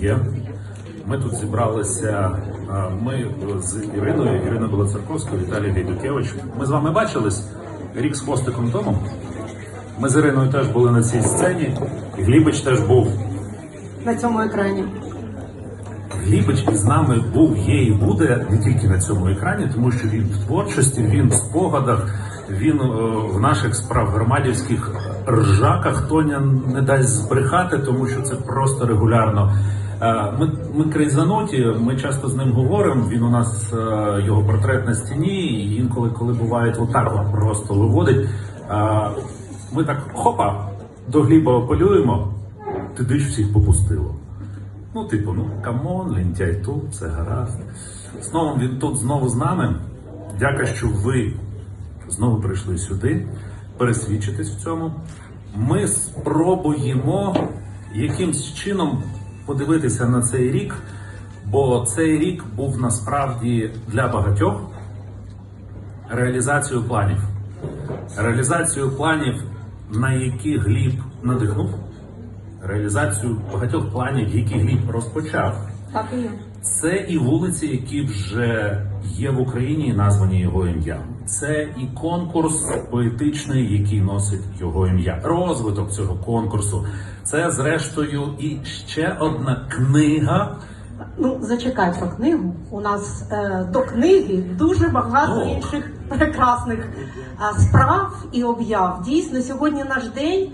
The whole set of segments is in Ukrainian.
є. Ми тут зібралися. Ми з Іриною, Ірина Білоцерковська, Віталій Гайдукевич. Ми з вами бачились рік з хвостиком тому. Ми з Іриною теж були на цій сцені. Глібич теж був. на цьому екрані. Глібич із нами був, є і буде не тільки на цьому екрані, тому що він в творчості, він в спогадах, він е, в наших справ громадівських ржаках Тоня не дасть збрехати, тому що це просто регулярно. Е, Ми, ми крейзануті, ми часто з ним говоримо. Він у нас е, його портрет на стіні, і інколи, коли буває, от просто виводить. Е, Ми так хопа до Гліба апелюємо, ти диш всіх попустило. Ну, типу, ну камон, лентяй тут, все гаразд. Знову він тут знову з нами. Дяка, що ви знову прийшли сюди, пересвідчитись в цьому. Ми спробуємо якимсь чином подивитися на цей рік, бо цей рік був насправді для багатьох реалізацією планів. Реалізацію планів, на які Гліб надихнув, реалізацію багатьох планів, які Гліб розпочав. Так і є. Це і вулиці, які вже є в Україні і названі його ім'ям. Це і конкурс поетичний, який носить його ім'я. Розвиток цього конкурсу. Це, зрештою, і ще одна книга. Ну, зачекай про книгу. У нас е, до книги дуже багато О. інших прекрасних е, справ і об'яв. Дійсно, сьогодні наш день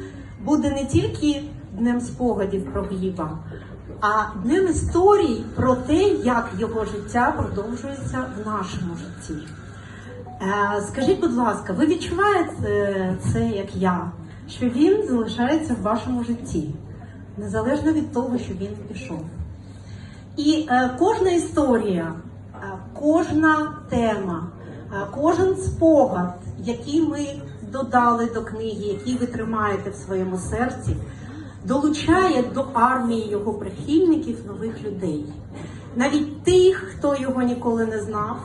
буде не тільки днем спогадів про Гліба, а днем історій про те, як його життя продовжується в нашому житті. Е, Скажіть, будь ласка, ви відчуваєте е, це, як я, що він залишається в вашому житті, незалежно від того, що він пішов? І е, кожна історія, кожна тема, кожен спогад, який ми додали до книги, який ви тримаєте в своєму серці, долучає до армії його прихильників нових людей. Навіть тих, хто його ніколи не знав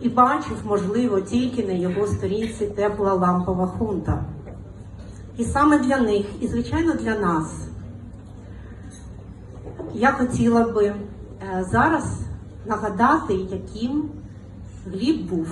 і бачив, можливо, тільки на його сторінці тепла лампова хунта. І саме для них, і звичайно для нас, я хотіла би е, зараз нагадати, яким Гліб був